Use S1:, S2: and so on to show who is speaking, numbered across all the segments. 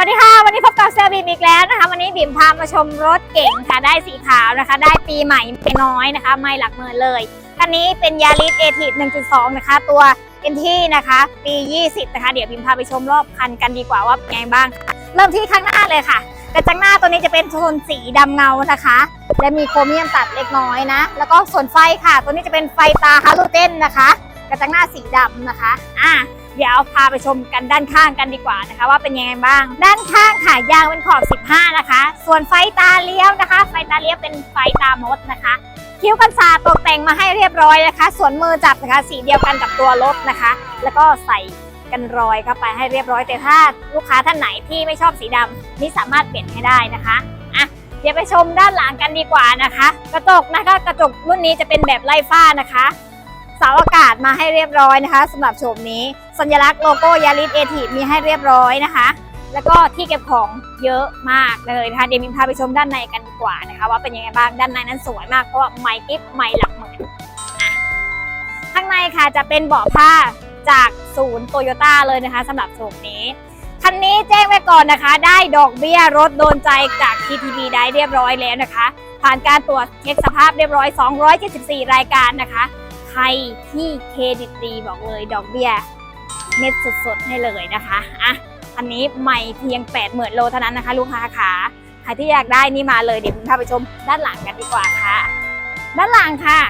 S1: วัสดีค่ะ วันนี้พบกับเซอร์บีมอีกแล้วนะคะ วันนี้บีมพามาชมรถเก๋งค่ะได้สีขาวนะคะ ได้ปีใหม่ไม่น้อยนะคะ ไม่หลักหมื่นเลยคันนี้เป็นยาริสเอที1.2 นะคะ ตัวเอ็นที่นะคะ ปี 20 นะคะ เดี๋ยวบีมพาไปชมรอบคันกันดีกว่าว่าเป็นไงบ้าง เริ่มที่ข้างหน้าเลยค่ะกระจังหน้าตัวนี้จะเป็นโทนสีดำเงานะคะ และมีโครเมียมตัดเล็กน้อยนะ แล้วก็ส่วนไฟค่ะ ตัวนี้จะเป็นไฟตาฮาโลเจนนะคะ กระจังหน้าสีดำนะคะอะ เดี๋ยวพาไปชมกันด้านข้างกันดีกว่านะคะ ว่าเป็นยังไงบ้าง ด้านข้างค่ะยางเป็นขอบ 15 นะคะ ส่วนไฟตาเลี้ยวนะคะ ไฟตาเลี้ยวเป็นไฟตามดนะคะ คิ้วกันศาตกแต่งมาให้เรียบร้อยนะคะ ส่วนมือจับนะคะสีเดียวกันกับตัวรถนะคะ แล้วก็ใส่กันรอยเข้าไปให้เรียบร้อยแต่ถ้าลูกค้าท่านไหนที่ไม่ชอบสีดำนี่สามารถเปลี่ยนให้ได้นะคะอะเดี๋ยวไปชมด้านหลังกันดีกว่านะคะ กระจกนะคะ กระจกรุ่นนี้จะเป็นแบบไล่ฟ้านะคะ เสาอากาศมาให้เรียบร้อยนะคะสำหรับโฉมนี้ สัญลักษณ์โลโก้ยาริสเอทีมีให้เรียบร้อยนะคะ แล้วก็ที่เก็บของเยอะมากเลยนะคะเดี๋ยวมินพาไปชมด้านในกันดีกว่านะคะ ว่าเป็นยังไงบ้างด้านในนั้นสวยมากเพราะว่าไม้กิฟไม้หลักหมื่นข้างในค่ะจะเป็นเบาะผ้าจากศูนย์โตโยต้าเลยนะคะสำหรับโฉมนี้คันนี้แจ้งไว้ก่อนนะคะ ได้ดอกเบี้ยรถโดนใจจาก TTB ได้เรียบร้อยแล้วนะคะ ผ่านการตรวจเช็คสภาพเรียบร้อย 274 รายการนะคะ รที่เครดิตดีบอกเลยดอกเบี้ยเม็ดสดๆให้เลยนะคะอะอันนี้ใหม่เพียง 8 0 0 0 0โลเท่านั้นนะคะ ลูกค้าขาใครที่อยากได้นี่มาเลยเดี๋ยวผมพาไปชมด้านหลังกันดีกว่าค่ะ ด้านหลังค่ะ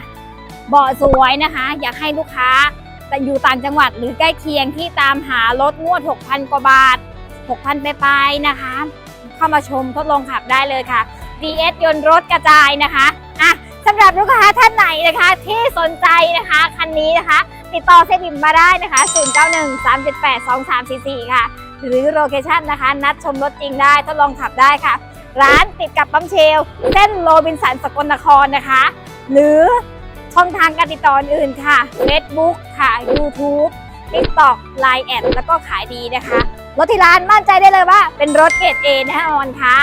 S1: เบาะสวยนะคะ อยากให้ลูกค้าแต่อยู่ต่างจังหวัดหรือใกล้เคียงที่ตามหารถงวด 6,000 กว่าบาท 6,000 ไปปลายๆนะคะ เข้ามาชมทดลองขับได้เลยค่ะ DS ยนต์รถกระจายนะคะำหรับลูกค้าท่านไหนนะคะที่สนใจนะคะคันนี้นะคะ ติดต่อเซบิมมาได้นะคะ 0913782344 ค่ะ หรือโลเคชั่นนะคะ นัดชมรถจริงได้ทดลองขับได้ค่ะ ร้านติดกับปั๊มเชล เส้นโรบินสันสกลนครนะคะ หรือช่องทางการติดต่ออื่นค่ะ Facebook ค่ะ YouTube TikTok Line แอดแล้วก็ขายดีนะคะ รถที่ร้านมั่นใจได้เลยว่าเป็นรถเกรดเอแน่นอนค่ะ